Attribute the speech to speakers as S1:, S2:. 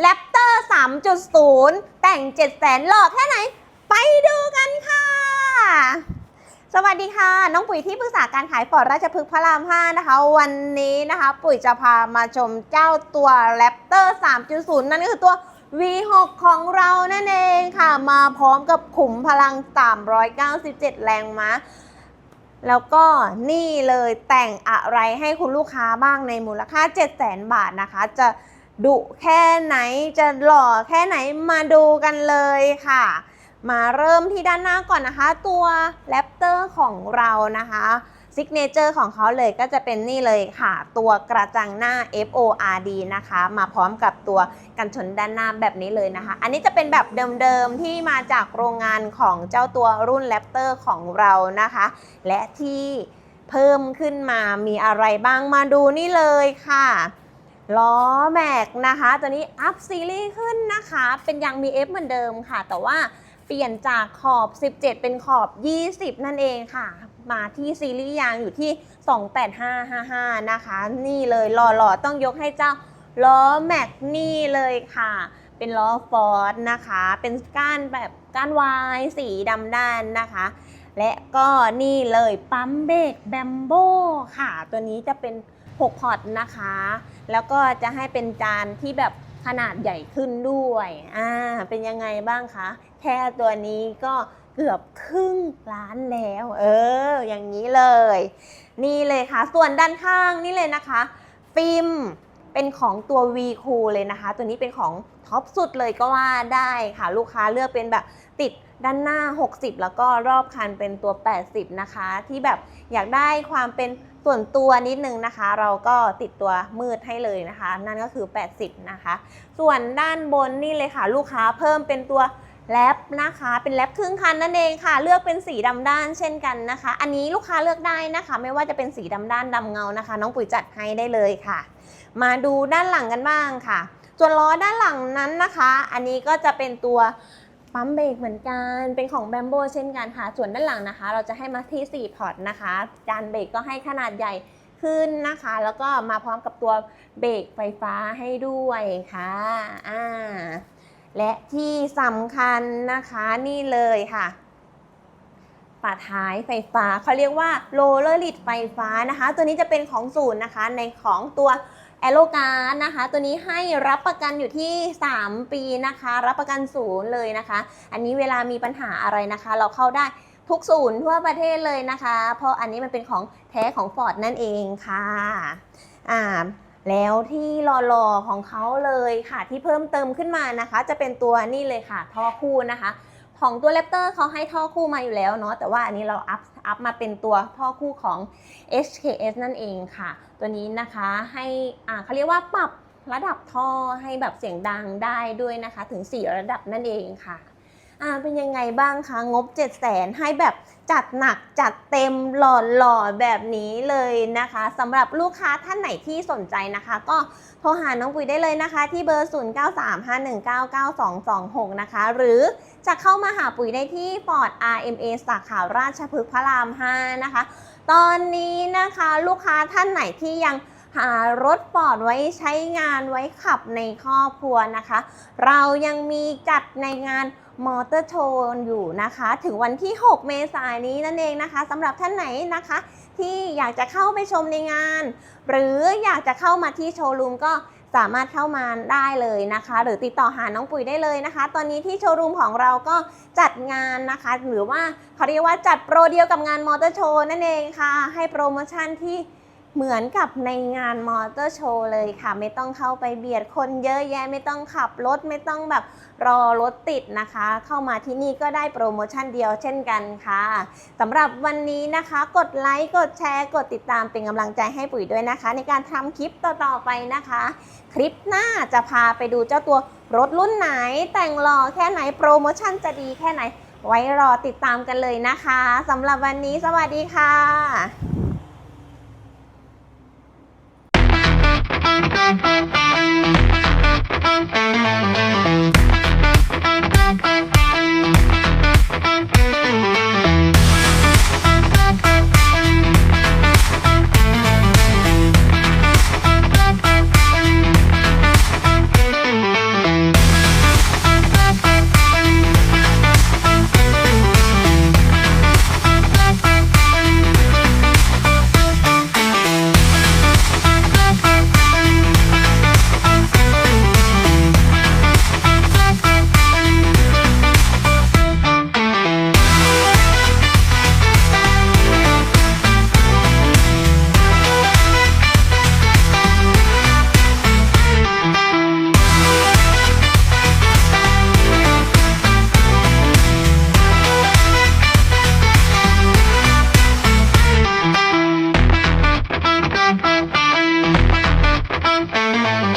S1: แรปเตอร์ 3.0 แต่ง7 0 0 0 0หล่อแค่ไหน ไปดูกันค่ะ สวัสดีค่ะ น้องปุ๋ยที่ปรึกษาการขายฟอร์ดราชพฤกษ์พระราม 5 นะคะ วันนี้นะคะ ปุ๋ยจะพามาชมเจ้าตัวแรปเตอร์ 3.0 นั่นก็คือตัว V6 ของเรานั่นเองค่ะ มาพร้อมกับขุมพลัง 397 แรงม้าแล้วก็นี่เลยแต่งอะไรให้คุณลูกค้าบ้างในมูลค่า 700,000 บาทนะคะ จะ ดุแค่ไหนจะหล่อแค่ไหนมาดูกันเลยค่ะ มาเริ่มที่ด้านหน้าก่อนนะคะ ตัวแรปเตอร์ของเรานะคะซิกเนเจอร์ของเขาเลยก็จะเป็นนี่เลยค่ะ ตัวกระจังหน้า FORD นะคะ มาพร้อมกับตัวกันชนด้านหน้าแบบนี้เลยนะคะ อันนี้จะเป็นแบบเดิมๆ ที่มาจากโรงงานของเจ้าตัวรุ่นแรปเตอร์ของเรานะคะ และที่เพิ่มขึ้นมามีอะไรบ้างมาดูนี่เลยค่ะ ล้อแม็กนะคะ ตัวนี้อัพซีรีส์ขึ้นนะคะ เป็นยาง BF เหมือนเดิมค่ะ แต่ว่าเปลี่ยนจากขอบ 17 เป็นขอบ 20 นั่นเองค่ะ มาที่ซีรีส์ยางอยู่ที่ 28555 นะคะ นี่เลยหล่อๆ ต้องยกให้เจ้าล้อแม็กนี่เลยค่ะ เป็นล้อฟอร์ดนะคะ เป็นก้านแบบก้านวายสีดำด้านนะคะ และก็นี่เลยปั๊มเบรกแบมโบค่ะ ตัวนี้จะเป็น 6พอร์ตนะคะ แล้วก็จะให้เป็นจานที่แบบขนาดใหญ่ขึ้นด้วยอ่าเป็นยังไงบ้างคะ แค่ตัวนี้ก็เกือบครึ่งล้านแล้ว เออ อย่างนี้เลย นี่เลยค่ะ ส่วนด้านข้างนี่เลยนะคะ ฟิล์มเป็นของตัว V Cool เลยนะคะ ตัวนี้เป็นของท็อปสุดเลยก็ว่าได้ค่ะลูกค้าเลือกเป็นแบบติดด้านหน้า 60 แล้วก็รอบคันเป็นตัว 80 นะคะ ที่แบบอยากได้ความเป็น ส่วนตัวนิดนึงนะคะ เราก็ติดตัวมืดให้เลยนะคะ นั่นก็คือ 80 นะคะ ส่วนด้านบนนี่เลยค่ะ ลูกค้าเพิ่มเป็นตัวแรปนะคะ เป็นแรปครึ่งคันนั่นเองค่ะ เลือกเป็นสีดำด้านเช่นกันนะคะ อันนี้ลูกค้าเลือกได้นะคะ ไม่ว่าจะเป็นสีดำด้านดำเงานะคะ น้องปุ๋ยจัดให้ได้เลยค่ะ มาดูด้านหลังกันบ้างค่ะ ส่วนล้อด้านหลังนั้นนะคะ อันนี้ก็จะเป็นตัว ปั๊มเบรกเหมือนกัน เป็นของแบมโบเช่นกันค่ะ ส่วนด้านหลังนะคะ เราจะให้มาที่ 4 พอร์ตนะคะจานเบรกก็ให้ขนาดใหญ่ขึ้นนะคะ แล้วก็มาพร้อมกับตัวเบรกไฟฟ้าให้ด้วยค่ะอ่าและที่สำคัญนะคะนี่เลยค่ะฝาท้ายไฟฟ้าเขาเรียกว่าโรลเลอร์ลิดไฟฟ้านะคะ ตัวนี้จะเป็นของศูนย์นะคะในของตัว แอโ g การ์ดนะคะ ตัวนี้ให้รับประกันอยู่ที่ 3 ปีนะคะ รับประกันศูนย์เลยนะคะ อันนี้เวลามีปัญหาอะไรนะคะ เราเข้าได้ทุกศูนย์ทั่วประเทศเลยนะคะ เพราะอันนี้มันเป็นของแท้ของ Ford นั่นเองค่ะอ่าแล้วที่หล่อๆของเขาเลยค่ะ ที่เพิ่มเติมขึ้นมานะคะ จะเป็นตัวนี่เลยค่ะท่อคู่นะคะ ของตัวแรปเตอร์เขาให้ท่อคู่มาอยู่แล้วเนาะแต่ว่าอันนี้เราอัพอัพมาเป็นตัวท่อคู่ของ HKS นั่นเองค่ะ ตัวนี้นะคะให้อ่าเขาเรียกว่าปรับระดับท่อให้แบบเสียงดังได้ด้วยนะคะ ถึง 4 ระดับนั่นเองค่ะ อ่าเป็นยังไงบ้างคะงบ7 0 0 0 0 ให้แบบจัดหนักจัดเต็มหล่อๆแบบนี้เลยนะคะสำหรับลูกค้าท่านไหนที่สนใจนะคะ ก็โทรหาน้องปุ๋ยได้เลยนะคะ ที่เบอร์ 0935199226 นะคะ หรือจะเข้ามาหาปุ๋ยได้ที่ Ford RMA สาขาราชพฤกษ์พระราม 5 นะคะ ตอนนี้นะคะลูกค้าท่านไหนที่ยังหารถฟอร์ดไว้ใช้งานไว้ขับในครอบครัวนะคะ เรายังมีจัดในงาน มอเตอร์โชว์อยู่นะคะ ถึงวันที่ 6 เมษายนนี้นั่นเองนะคะสำหรับท่านไหนนะคะ ที่อยากจะเข้าไปชมในงาน หรืออยากจะเข้ามาที่โชว์รูมก็สามารถเข้ามาได้เลยนะคะ หรือติดต่อหาน้องปุ๋ยได้เลยนะคะ ตอนนี้ที่โชว์รูมของเราก็จัดงานนะคะ หรือว่าเขาเรียกว่าจัดโปรเดียวกับงานมอเตอร์โชว์นั่นเองค่ะ ให้โปรโมชั่นที่ เหมือนกับในงานมอเตอร์โชว์เลยค่ะ ไม่ต้องเข้าไปเบียดคนเยอะแยะไม่ต้องขับรถไม่ต้องแบบรอรถติดนะคะ เข้ามาที่นี่ก็ได้โปรโมชั่นเดียวเช่นกันค่ะสำหรับวันนี้นะคะ กดไลค์กดแชร์ กดติดตามเป็นกำลังใจให้ปุ๋ยด้วยนะคะ ในการทำคลิปต่อๆไปนะคะ คลิปหน้าจะพาไปดูเจ้าตัวรถรุ่นไหน แต่งหล่อแค่ไหนโปรโมชั่นจะดีแค่ไหน ไว้รอติดตามกันเลยนะคะสำหรับวันนี้สวัสดีค่ะ
S2: Thank you. Thank you.